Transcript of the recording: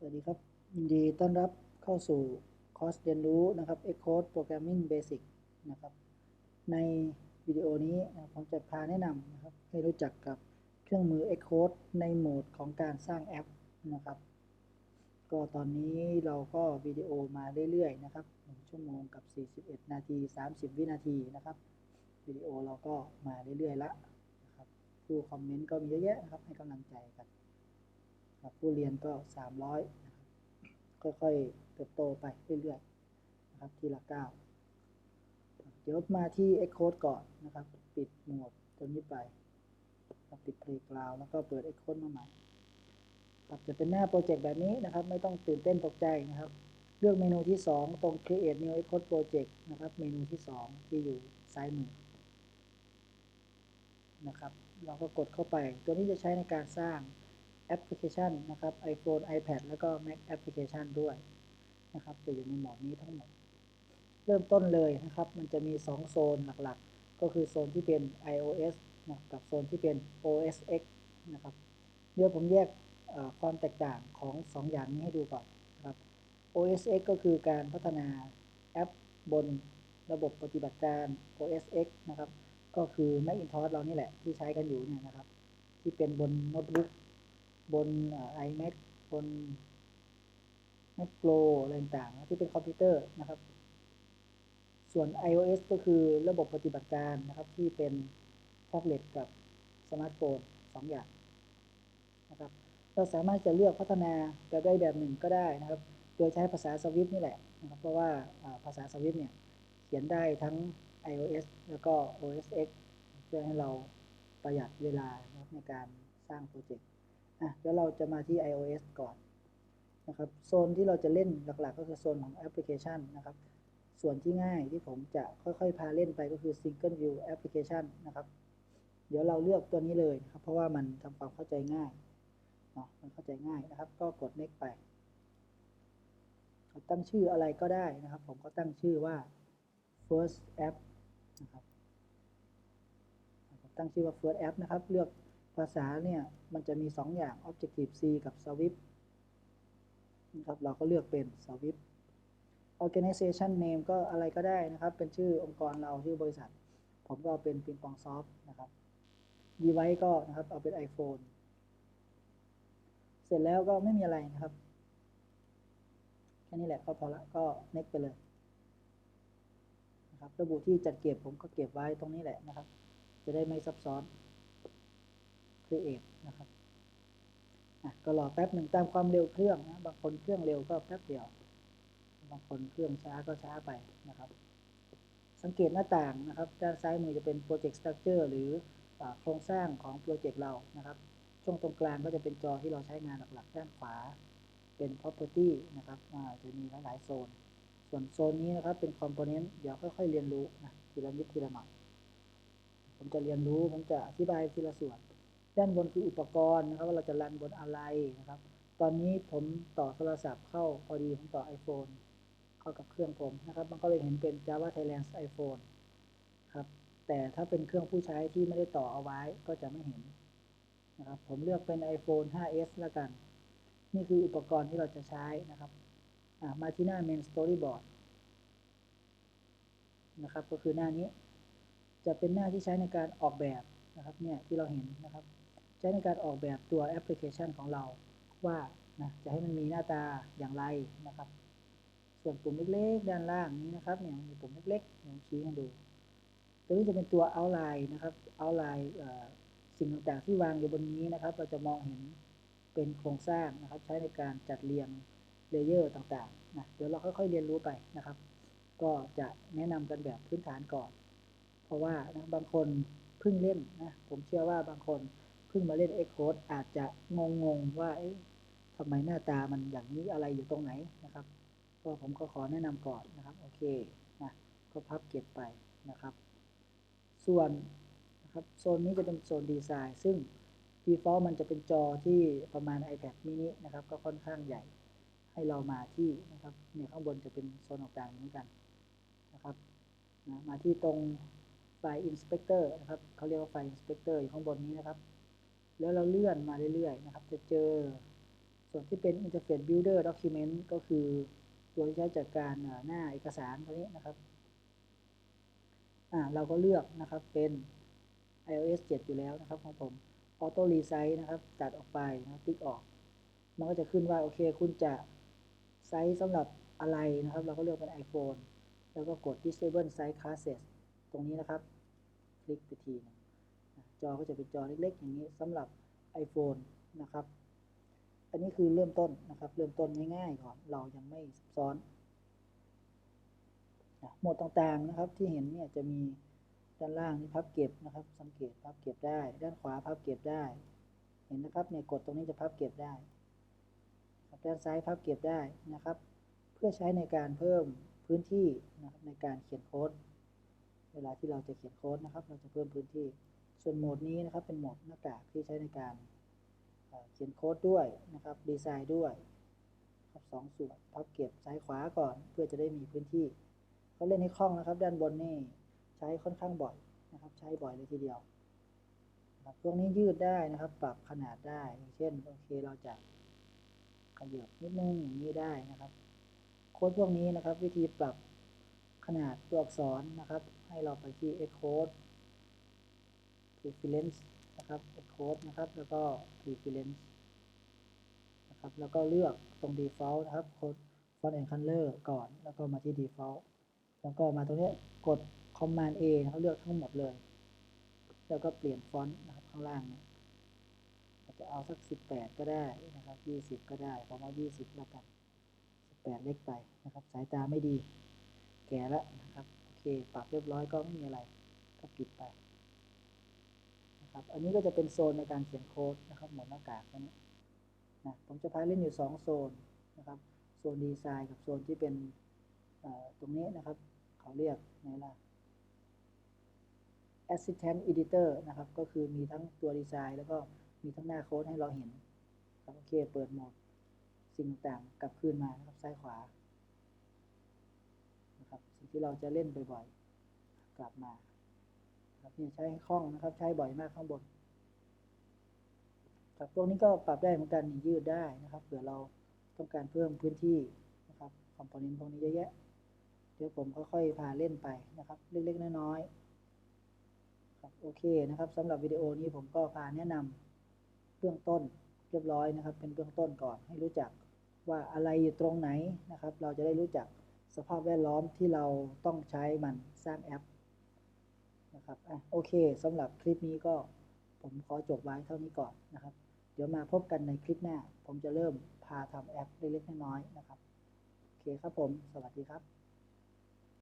สวัสดีครับ ยินดีต้อนรับเข้าสู่คอร์สเรียนรู้นะครับ Xcode Programming Basic นะครับ ในวิดีโอนี้ผมจะพาแนะนำนะครับให้รู้จักกับเครื่องมือ Xcode ในโหมดของการสร้างแอปนะครับ ก็ตอนนี้เราก็วิดีโอมาเรื่อยๆนะครับ 1 ชั่วโมงกับ 41 นาที 30 วินาทีนะครับ วิดีโอเราก็มาเรื่อยๆละนะครับผู้คอมเมนต์ก็มีเยอะแยะนะครับให้กำลังใจกัน ผู้เรียนก็ 300นะครับค่อยๆ เติบโตไปเรื่อยๆนะครับทีละก้าวเดี๋ยวมาที่ Xcode ก่อนนะครับ ปิดหมดตัวนี้ไปปิด Playground แล้วก็เปิด Xcode มาใหม่ครับจะเป็นหน้าโปรเจกต์แบบนี้นะครับ ไม่ต้องตื่นเต้นตกใจนะครับ เลือกเมนูที่ 2 ตรง Create New Xcode Project นะครับ เมนูที่ 2 ที่อยู่ซ้ายมือนะครับ เราก็กดเข้าไป ตัวนี้จะใช้ในการสร้าง แอปพลิเคชันนะครับ iPhone iPad แล้วก็ Mac Application ด้วยนะครับจะอยู่ในหมดนี้ทั้งหมด เริ่มต้นเลยนะครับ มันจะมี 2 โซนหลักๆ ก็คือโซนที่เป็น iOS นะกับโซนที่เป็น OS X นะครับ เดี๋ยวผมแยกความแตกต่างของ 2 อย่างนี้ให้ดูก่อนนะครับ OS X ก็คือการพัฒนาแอปบนระบบปฏิบัติการ OS X นะครับ ก็คือ Macintosh เรานี่แหละที่ใช้กันอยู่เนี่ยนะครับ ที่เป็นบนโน้ตบุ๊ก บน iMac บน Mac Pro อะไรต่างๆที่เป็นคอมพิวเตอร์นะครับ ส่วน iOS ก็คือระบบปฏิบัติการนะครับ ที่เป็นแท็บเล็ตกับสมาร์ทโฟน2อย่างนะครับ เราสามารถจะเลือกพัฒนาแบบใดแบบหนึ่งก็ได้นะครับ โดยใช้ภาษาสวิฟนี่แหละนะครับเพราะว่าภาษาสวิฟเนี่ยเขียนได้ทั้ง iOS แล้วก็ OS X เพื่อให้เราประหยัดเวลาในการสร้างโปรเจกต์่ะเดี๋ยวเราจะมาที่ iOS ก่อนนะครับโซนที่เราจะเล่นหลักๆ ก็คือโซนของแอปพลิเคชันนะครับ ส่วนที่ง่ายที่ผมจะค่อยๆ พาเล่นไปก็คือ Single View Application นะครับ เดี๋ยวเราเลือกตัวนี้เลยครับ เพราะว่ามันทำความเข้าใจง่ายเนาะมันเข้าใจง่ายนะครับ ก็กด next ไป ตั้งชื่ออะไรก็ได้นะครับ ผมก็ตั้งชื่อว่า first app นะครับตั้งชื่อว่า first app นะครับ เลือก ภาษาเนี่ยมันจะมี2อย่าง Objective C กับ Swift นะครับเราก็เลือกเป็น Swift Organization Name ก็อะไรก็ได้นะครับ เป็นชื่อองค์กรเราชื่อบริษัท ผมก็เป็นปิงปองซอฟนะครับ Device ก็นะครับเอาเป็น iPhone เสร็จแล้วก็ไม่มีอะไรนะครับ แค่นี้แหละก็พอละก็ next ไปเลยนะครับระบุที่จัดเก็บผมก็เก็บไว้ตรงนี้แหละนะครับ จะได้ไม่ซับซ้อน create นะครับอะก็รอแป๊บหนึ่งตามความเร็วเครื่องนะบางคนเครื่องเร็วก็แป๊บเดียว บางคนเครื่องช้าก็ช้าไปนะครับ สังเกตหน้าต่างนะครับ ด้านซ้ายมือจะเป็น Project Structure หรือโครงสร้างของโปรเจกต์เรานะครับ ช่วงตรงกลางก็จะเป็นจอที่เราใช้งานหลักๆด้านขวา เป็น Property นะครับจะมีหลายๆโซน ส่วนโซนนี้นะครับเป็น Component เดี๋ยวค่อยๆเรียนรู้นะทีละนิดทีละหน่อยผมจะเรียนรู้ผมจะอธิบายทีละส่วน ด้านบนคืออุปกรณ์นะครับ ว่าเราจะรันบนอะไรนะครับ ตอนนี้ผมต่อโทรศัพท์เข้าพอดีผมต่อ iPhone เข้ากับเครื่องผมนะครับ มันก็เลยเห็นเป็น Java Thailand iPhone ครับ แต่ถ้าเป็นเครื่องผู้ใช้ที่ไม่ได้ต่อเอาไว้ก็จะไม่เห็นนะครับ ผมเลือกเป็น iPhone 5s แล้วกัน นี่คืออุปกรณ์ที่เราจะใช้นะครับมาที่หน้า Main Storyboard นะครับ ก็คือหน้านี้ จะเป็นหน้าที่ใช้ในการออกแบบนะครับ เนี่ยที่เราเห็นนะครับ ใช้ในการออกแบบตัวแอปพลิเคชันของเราว่านะจะให้มันมีหน้าตาอย่างไรนะครับ ส่วนปุ่มเล็กๆด้านล่างนี้นะครับเนี่ยมีปุ่มเล็กๆผมชี้ให้ดู ตัวนี้จะเป็นตัว outline นะครับ outline สิ่งต่างๆที่วางอยู่บนนี้นะครับ เราจะมองเห็นเป็นโครงสร้างนะครับ ใช้ในการจัดเรียงเลเยอร์ต่างๆนะเดี๋ยวเราค่อยๆเรียนรู้ไปนะครับ ก็จะแนะนำกันแบบพื้นฐานก่อน เพราะว่านะบางคนเพิ่งเล่นนะผมเชื่อว่าบางคน เพิ่งมาเล่น Xcode อาจจะงงงว่าทำไมหน้าตามันอย่างนี้อะไรอยู่ตรงไหนนะครับ ก็ผมก็ขอแนะนำก่อนนะครับ โอเคนะก็พับเก็บไปนะครับ ส่วนนะครับโซนนี้จะเป็นโซนดีไซน์ ซึ่ง default มันจะเป็นจอที่ประมาณ iPad mini นะครับ ก็ค่อนข้างใหญ่ให้เรามาที่นะครับเนี่ยข้างบนจะเป็นโซนต่างๆเหมือนกันนะครับนะมาที่ตรงไฟล์ inspector นะครับเขาเรียกว่าไฟล์ inspector อยู่ข้างบนนี้นะครับ แล้วเราเลื่อนมาเรื่อยๆนะครับ จะเจอส่วนที่เป็น Interface Builder Document ก็คือตัวที่ใช้จัดการหน้าเอกสารตัวนี้นะครับอ่าเราก็เลือกนะครับเป็น iOS 7 อยู่แล้วนะครับของผม Auto Resize นะครับ ตัดออกไปนะติ๊กออก มันก็จะขึ้นว่า โอเค คุณจะไซส์สำหรับอะไรนะครับ เราก็เลือกเป็น iPhone แล้วก็กด Disable Size Classes ตรงนี้นะครับ คลิกไปทีนึง จอก็จะเป็นจอเล็กๆ อย่างนี้สำหรับ iPhone นะครับ อันนี้คือเริ่มต้นนะครับ เริ่มต้นง่ายๆก่อนเรายังไม่ซับซ้อนโหมดต่างๆนะครับที่เห็นเนี่ยจะมีด้านล่างนี่พับเก็บนะครับ สังเกตพับเก็บได้ ด้านขวาพับเก็บได้ เห็นนะครับเนี่ยกดตรงนี้จะพับเก็บได้ด้านซ้ายพับเก็บได้นะครับ เพื่อใช้ในการเพิ่มพื้นที่นะครับในการเขียนโค้ด เวลาที่เราจะเขียนโค้ดนะครับ เราจะเพิ่มพื้นที่ ส่วนโหมดนี้นะครับเป็นโหมดหน้ากากที่ใช้ในการเขียนโค้ดด้วยนะครับดีไซน์ด้วยครับสองส่วนพับเก็บซ้ายขวาก่อนเพื่อจะได้มีพื้นที่เขาเล่นให้คล่องนะครับ ด้านบนนี่ใช้ค่อนข้างบ่อยนะครับ ใช้บ่อยเลยทีเดียวครับพวกนี้ยืดได้นะครับ ปรับขนาดได้อย่างเช่นโอเคเราจะขยับนิดนึงอย่างนี้ได้นะครับ โค้ดพวกนี้นะครับ วิธีปรับขนาดตัวอักษรนะครับ ให้เราไปที่ Xcode Preference นะครับ code นะครับ แล้วก็ Preference นะครับ แล้วก็เลือกตรง Default นะครับ Code Font and Color ก่อน แล้วก็มาที่ Default แล้วก็มาตรงนี้กด Command A นะครับเลือกทั้งหมดเลย แล้วก็เปลี่ยนฟอนต์นะครับข้างล่างเนี่ยจะเอาสัก 18 ก็ได้นะครับ 20 ก็ได้ผมเอา20 แล้วกัน 18 เล็กไปนะครับ สายตาไม่ดี แก่แล้วนะครับ โอเค ปรับเรียบร้อยก็ไม่มีอะไร ก็ปิดไป นะครับ อันนี้ก็จะเป็นโซนในการเขียนโค้ดนะครับหมดหน้ากากนี้นะผมจะพาเล่นอยู่ 2 โซนนะครับ โซนดีไซน์กับโซนที่เป็นตรงนี้นะครับ เขาเรียกไงล่ะ Assistant Editor นะครับ ก็คือมีทั้งตัวดีไซน์ แล้วก็มีทั้งหน้าโค้ดให้เราเห็นครับโอเค เปิดโหมดสิ่งต่างกลับคืนมานะครับ ซ้ายขวา นะครับ สิ่งที่เราจะเล่นบ่อยๆ กลับมา ครับนี่ใช้คล่องนะครับ ใช้บ่อยมากข้างบนครับพวกนี้ก็ปรับได้เหมือนกันยืดได้นะครับเผื่อเราต้องการเพิ่มพื้นที่นะครับคอมโพเนนต์พวกนี้เยอะแยะเดี๋ยวผมค่อยๆพาเล่นไปนะครับ เล็กๆน้อยๆครับโอเคนะครับสำหรับวิดีโอนี้ผมก็พาแนะนำเบื้องต้นเรียบร้อยนะครับ เป็นเบื้องต้นก่อนให้รู้จักว่าอะไรอยู่ตรงไหนนะครับ เราจะได้รู้จักสภาพแวดล้อมที่เราต้องใช้มันสร้างแอป นะครับอะโอเคสำหรับคลิปนี้ก็ผมขอจบไว้เท่านี้ก่อนนะครับ เดี๋ยวมาพบกันในคลิปหน้า ผมจะเริ่มพาทำแอปเล็กๆน้อยๆนะครับ โอเคครับผม สวัสดีครับ